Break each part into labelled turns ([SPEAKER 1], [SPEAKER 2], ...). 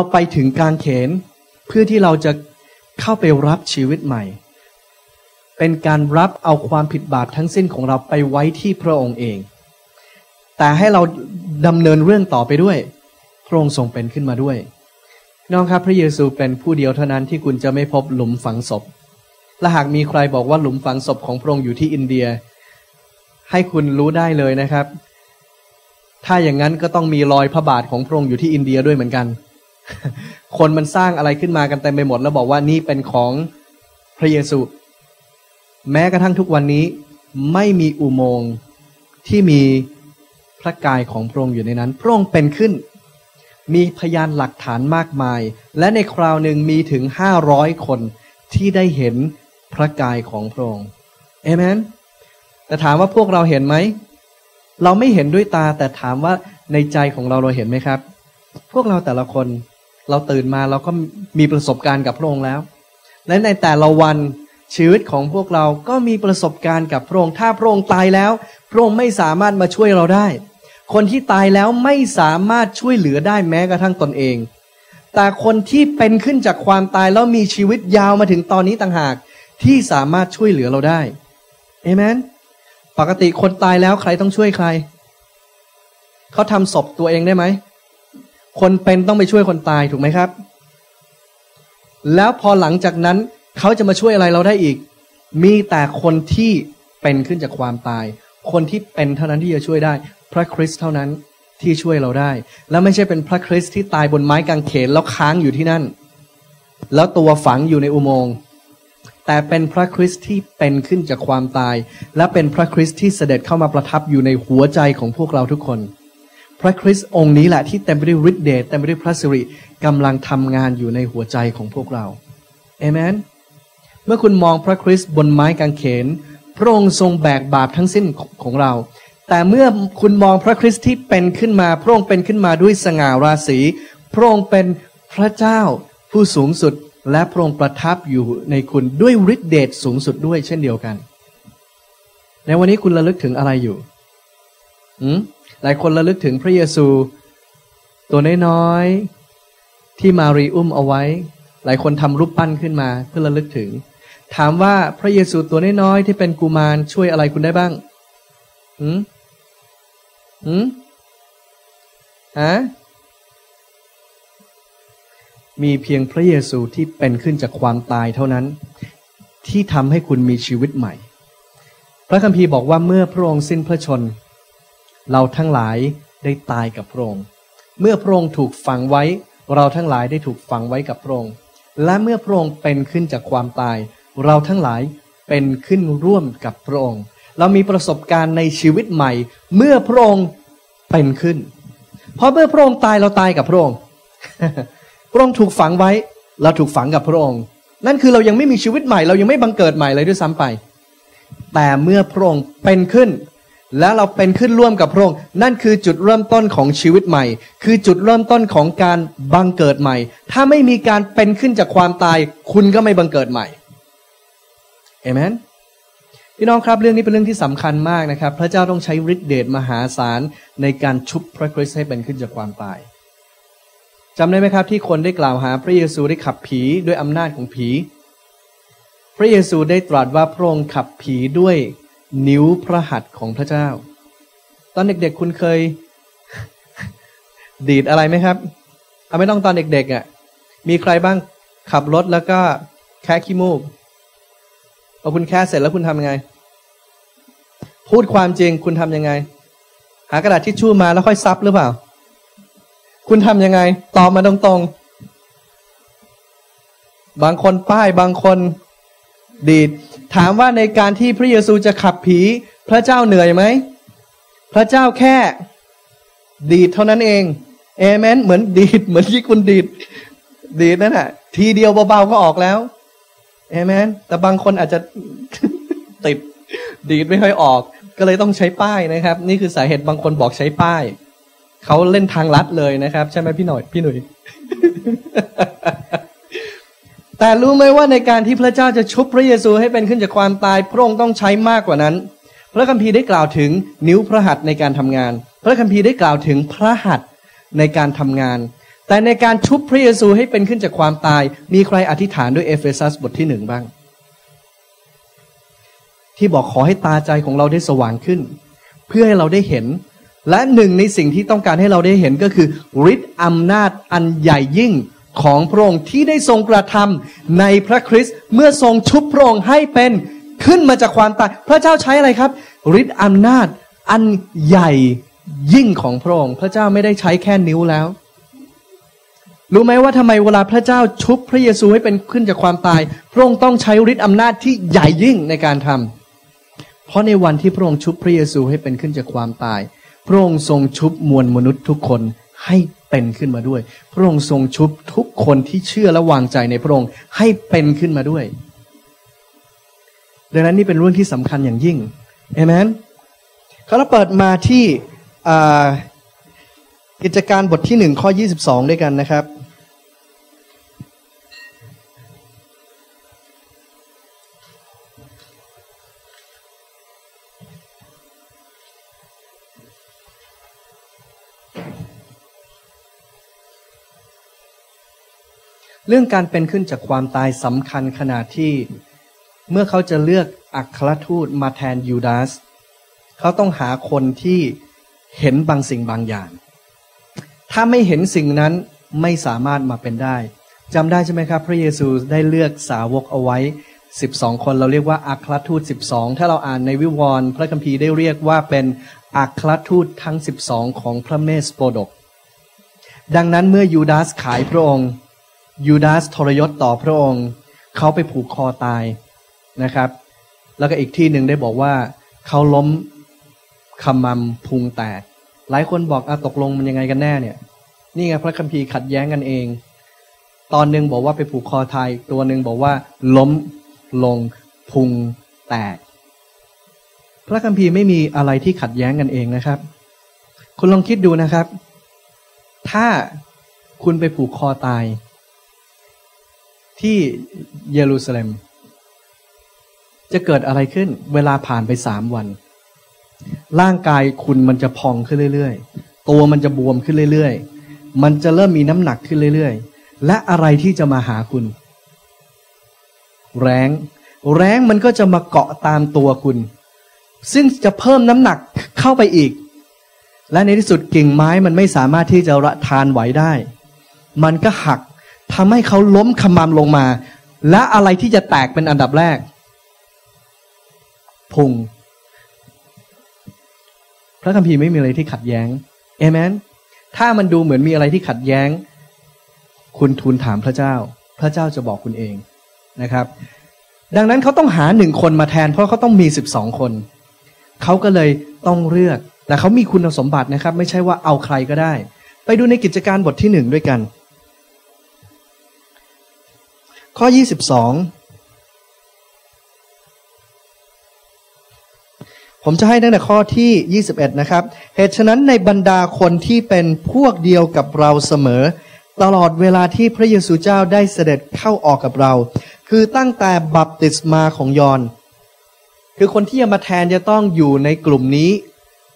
[SPEAKER 1] เราไปถึงกลางเขนเพื่อที่เราจะเข้าไปรับชีวิตใหม่ เป็นการรับเอาความผิดบาปทั้งสิ้นของเราไปไว้ที่พระองค์เอง แต่ให้เราดำเนินเรื่องต่อไปด้วย พระองค์ทรงเป็นขึ้นมาด้วยน้องครับพระเยซูเป็นผู้เดียวเท่านั้นที่คุณจะไม่พบหลุมฝังศพ และหากมีใครบอกว่าหลุมฝังศพของพระองค์อยู่ที่อินเดีย ให้คุณรู้ได้เลยนะครับ ถ้าอย่างนั้นก็ต้องมีรอยพระบาทของพระองค์อยู่ที่อินเดียด้วยเหมือนกัน คนมันสร้างอะไรขึ้นมากันเต็มไปหมด แล้วบอกว่านี่เป็นของพระเยซู แม้กระทั่งทุกวันนี้ไม่มีอุโมงค์ที่มีพระกายของพระองค์อยู่ในนั้นพระองค์เป็นขึ้น มีพยานหลักฐานมากมาย และในคราวหนึ่งมีถึงห้าร้อยคนที่ได้เห็นพระกายของพระองค์เอเมนแต่ถามว่าพวกเราเห็นไหม เราไม่เห็นด้วยตาแต่ถามว่าในใจของเราเราเห็นไหมครับ พวกเราแต่ละคน เราตื่นมาเราก็มีประสบการณ์กับพระองค์แล้ว และในแต่ละวันชีวิตของพวกเราก็มีประสบการณ์กับพระองค์ ถ้าพระองค์ตายแล้ว พระองค์ไม่สามารถมาช่วยเราได้ คนที่ตายแล้วไม่สามารถช่วยเหลือได้แม้กระทั่งตนเอง แต่คนที่เป็นขึ้นจากความตายแล้วมีชีวิตยาวมาถึงตอนนี้ต่างหากที่สามารถช่วยเหลือเราได้เอเมน ปกติคนตายแล้วใครต้องช่วยใคร เขาทำศพตัวเองได้ไหม คนเป็นต้องไปช่วยคนตายถูกไหมครับ แล้วพอหลังจากนั้นเขาจะมาช่วยอะไรเราได้อีก มีแต่คนที่เป็นขึ้นจากความตาย คนที่เป็นเท่านั้นที่จะช่วยได้ พระคริสต์เท่านั้นที่ช่วยเราได้ แล้วไม่ใช่เป็นพระคริสต์ที่ตายบนไม้กางเขนแล้วค้างอยู่ที่นั่น แล้วตัวฝังอยู่ในอุโมงค์แต่เป็นพระคริสต์ที่เป็นขึ้นจากความตาย และเป็นพระคริสต์ที่เสด็จเข้ามาประทับอยู่ในหัวใจของพวกเราทุกคน พระคริสต์องค์นี้แหละที่เต็มไปด้วยฤทธิเดชเต็มไปด้วยพระสิริกำลังทำงานอยู่ในหัวใจของพวกเราเอเมน เมื่อคุณมองพระคริสต์บนไม้กางเขน พระองค์ทรงแบกบาปทั้งสิ้นของเรา แต่เมื่อคุณมองพระคริสต์ที่เป็นขึ้นมา พระองค์เป็นขึ้นมาด้วยสง่าราศีพระองค์เป็นพระเจ้าผู้สูงสุดและพระองค์ประทับอยู่ในคุณด้วยฤทธิเดชสูงสุดด้วยเช่นเดียวกัน ในวันนี้คุณระลึกถึงอะไรอยู่อืม หลายคนระลึกถึงพระเยซู ตัวน้อยๆที่มารีอุ้มเอาไว้ หลายคนทำรูปปั้นขึ้นมาเพื่อระลึกถึง ถามว่าพระเยซูตัวน้อยๆที่เป็นกุมารช่วยอะไรคุณได้บ้างอืมหืมฮะมีเพียงพระเยซูที่เป็นขึ้นจากความตายเท่านั้น ที่ทำให้คุณมีชีวิตใหม่ พระคัมภีร์บอกว่าเมื่อพระองค์สิ้นพระชน เราทั้งหลายได้ตายกับพระองค์ เมื่อพระองค์ถูกฝังไว้ เราทั้งหลายได้ถูกฝังไว้กับพระองค์ และเมื่อพระองค์เป็นขึ้นจากความตาย เราทั้งหลายเป็นขึ้นร่วมกับพระองค์ เรามีประสบการณ์ในชีวิตใหม่ เมื่อพระองค์เป็นขึ้น เพราะเมื่อพระองค์ตายเราตายกับพระองค์ พระองค์ถูกฝังไว้ เราถูกฝังกับพระองค์ นั่นคือเรายังไม่มีชีวิตใหม่ เรายังไม่บังเกิดใหม่เลยด้วยซ้ำไป แต่เมื่อพระองค์เป็นขึ้น แล้วเราเป็นขึ้นร่วมกับพระองค์นั่นคือจุดเริ่มต้นของชีวิตใหม่ คือจุดเริ่มต้นของการบังเกิดใหม่ ถ้าไม่มีการเป็นขึ้นจากความตาย คุณก็ไม่บังเกิดใหม่เอเมนพี่น้องครับเรื่องนี้เป็นเรื่องที่สำคัญมากนะครับ พระเจ้าต้องใช้ฤทธิเดชมหาศาลในการชุบพระคริสต์ให้เป็นขึ้นจากความตายจำได้ไหมครับที่คนได้กล่าวหาพระเยซูได้ขับผีด้วยอำนาจของผี พระเยซูได้ตรัสว่าพระองค์ขับผีด้วย นิ้วพระหัตถ์ของพระเจ้า ตอนเด็กๆคุณเคย ดีดอะไรไหมครับเอาไม่ต้องตอนเด็กๆอะ่ะ มีใครบ้างขับรถแล้วก็แค่ขี้มูกพอคุณแค่เสร็จแล้วคุณทำยังไง พูดความจริงคุณทำยังไง หากระดาษทิชชู่มาแล้วค่อยซับหรือเปล่า คุณทำยังไง ตอบมาตรงๆ บางคนป้ายบางคนดีด ถามว่าในการที่พระเยซูจะขับผี พระเจ้าเหนื่อยไหม พระเจ้าแค่ ดีดเท่านั้นเองเอเมนเหมือนดีดเหมือนที่คุณดีดดีดนั่นแหะทีเดียวเบาๆก็ออกแล้วเอเมนแต่บางคนอาจจะติดดีดไม่ค่อยออก ก็เลยต้องใช้ป้ายนะครับ นี่คือสาเหตุบางคนบอกใช้ป้ายเขาเล่นทางลัดเลยนะครับ ใช่ไหมพี่หน่อยพี่หนุ่ย แต่รู้ไหมว่าในการที่พระเจ้าจะชุบพระเยซูให้เป็นขึ้นจากความตายพระองค์ต้องใช้มากกว่านั้น พระคัมภีร์ได้กล่าวถึงนิ้วพระหัตถ์ในการทำงาน พระคัมภีร์ได้กล่าวถึงพระหัตถ์ในการทำงาน แต่ในการชุบพระเยซูให้เป็นขึ้นจากความตาย มีใครอธิษฐานด้วยเอเฟซัสบทที่หนึ่งบ้าง ที่บอกขอให้ตาใจของเราได้สว่างขึ้น เพื่อให้เราได้เห็น และหนึ่งในสิ่งที่ต้องการให้เราได้เห็นก็คือฤทธิ์อำนาจอันใหญ่ยิ่ง ของพระองค์ที่ได้ทรงกระทำในพระคริสต์เมื่อทรงชุบพระองค์ให้เป็นขึ้นมาจากความตายพระเจ้าใช้อะไรครับฤทธิ์อำนาจอันใหญ่ยิ่งของพระองค์พระเจ้าไม่ได้ใช้แค่นิ้วแล้ว รู้ไหมว่าทำไมเวลาพระเจ้าชุบพระเยซูให้เป็นขึ้นจากความตาย พระองค์ต้องใช้ฤทธิ์อำนาจที่ใหญ่ยิ่งในการทำเพราะในวันที่พระองค์ชุบพระเยซูให้เป็นขึ้นจากความตาย พระองค์ทรงชุบมวลมนุษย์ทุกคน ให้เป็นขึ้นมาด้วย พระองค์ทรงชุบทุกคนที่เชื่อและวางใจในพระองค์ให้เป็นขึ้นมาด้วย ดังนั้นนี่เป็นเรื่องที่สำคัญอย่างยิ่งเอเมนเขาเราเปิดมาที่กิจการบทที่หนึ่งข้อยี่สิบสองด้วยกันนะครับ เรื่องการเป็นขึ้นจากความตายสำคัญขนาดที่ เมื่อเขาจะเลือกอัครทูตมาแทนยูดาสเขาต้องหาคนที่เห็นบางสิ่งบางอย่าง ถ้าไม่เห็นสิ่งนั้นไม่สามารถมาเป็นได้จำได้ใช่ไหมครับ พระเยซูได้เลือกสาวกเอาไว้สิบองคนเราเรียกว่าอัครทูตสิบองถ้าเราอ่านในวิวรณ์ พระคัมภีร์ได้เรียกว่าเป็นอัครทูตทั้งสิบองของพระเมสโปดก ดังนั้นเมื่อยูดาสขายพระองค์ ยูดาสทรยศต่อพระองค์ เขาไปผูกคอตายนะครับ แล้วก็อีกที่หนึ่งได้บอกว่า เขาล้มขมำพุงแตก หลายคนบอกอาตกลงมันยังไงกันแน่เนี่ย นี่ไงพระคัมภีร์ขัดแย้งกันเอง ตอนหนึ่งบอกว่าไปผูกคอตายตัวหนึ่งบอกว่า ล้มลงพุงแตก พระคัมภีร์ไม่มีอะไรที่ขัดแย้งกันเองนะครับ คุณลองคิดดูนะครับ ถ้าคุณไปผูกคอตาย ที่เยรูซาเล็ม จะเกิดอะไรขึ้น เวลาผ่านไปสามวัน ร่างกายคุณมันจะพองขึ้นเรื่อยๆ ตัวมันจะบวมขึ้นเรื่อยๆ มันจะเริ่มมีน้ำหนักขึ้นเรื่อยๆ และอะไรที่จะมาหาคุณ แรงแรงมันก็จะมาเกาะตามตัวคุณ ซึ่งจะเพิ่มน้ำหนักเข้าไปอีก และในที่สุดกิ่งไม้มันไม่สามารถที่จะระทานไหวได้ มันก็หัก ทำให้เขาล้มขมำลงมา และอะไรที่จะแตกเป็นอันดับแรก พุง พระคัมภีร์ไม่มีอะไรที่ขัดแย้งเอเมน ถ้ามันดูเหมือนมีอะไรที่ขัดแย้ง คุณทูลถามพระเจ้า พระเจ้าจะบอกคุณเองนะครับ ดังนั้นเขาต้องหาหนึ่งคนมาแทน เพราะเขาต้องมีสิบสองคนเขาก็เลยต้องเลือก แต่เขามีคุณสมบัตินะครับ ไม่ใช่ว่าเอาใครก็ได้ ไปดูในกิจการบทที่หนึ่งด้วยกัน ข้อยี่สิบสองผมจะให้ตั้งแต่ข้อที่ 21 นะครับ เหตุฉะนั้นในบรรดาคนที่เป็นพวกเดียวกับเราเสมอ ตลอดเวลาที่พระเยซูเจ้าได้เสด็จเข้าออกกับเรา คือตั้งแต่บัพติศมาของยอนคือคนที่จะมาแทนจะต้องอยู่ในกลุ่มนี้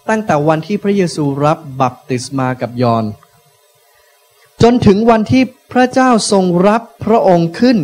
[SPEAKER 1] ตั้งแต่วันที่พระเยซูรับบัพติศมากับยอน จนถึงวันที่พระเจ้าทรงรับพระองค์ขึ้น